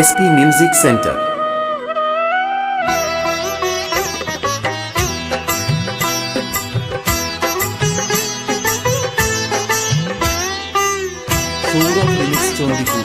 SP music centre. Sourav Chandipur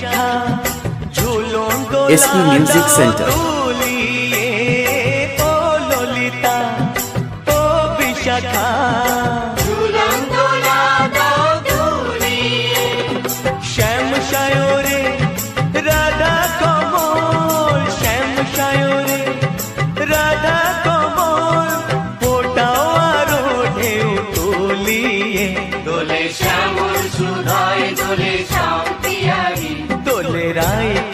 Bishakha Jhulan SP Music Center দুলিয়ে ও ললিতা ও বিশাখা। শ্যাম সায়রে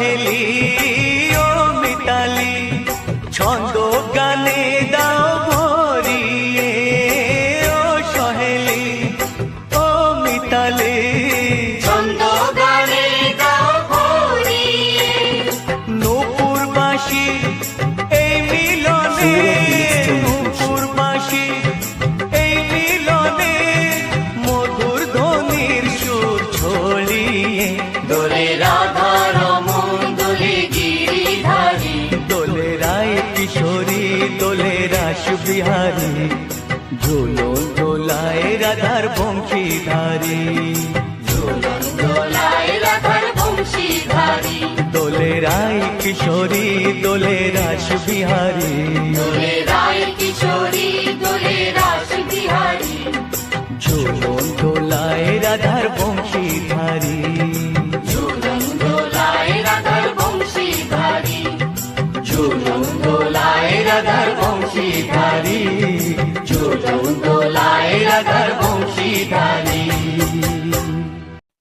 সহেলি ও মিতালি ছন্দ গানে দাও ভরিয়ে ও সহেলি ও মিতালি। ছন্দ গানে গাও ভরিয়ে। নূপুর বাসি এই মিলনে নূপুর বাসি এই মিলনে মধুর ধ্বনির সুর ছড়িয়ে। দোলে রাস বিহারী ঝুলন দোলায় রাধার বংশীধারী। ঝুলন দোলায় রাধার বংশীধারী। দোলে রায় কিশোরী দোলে রাস বিহারী দোলে Rai Kishori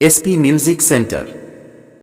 SP music centre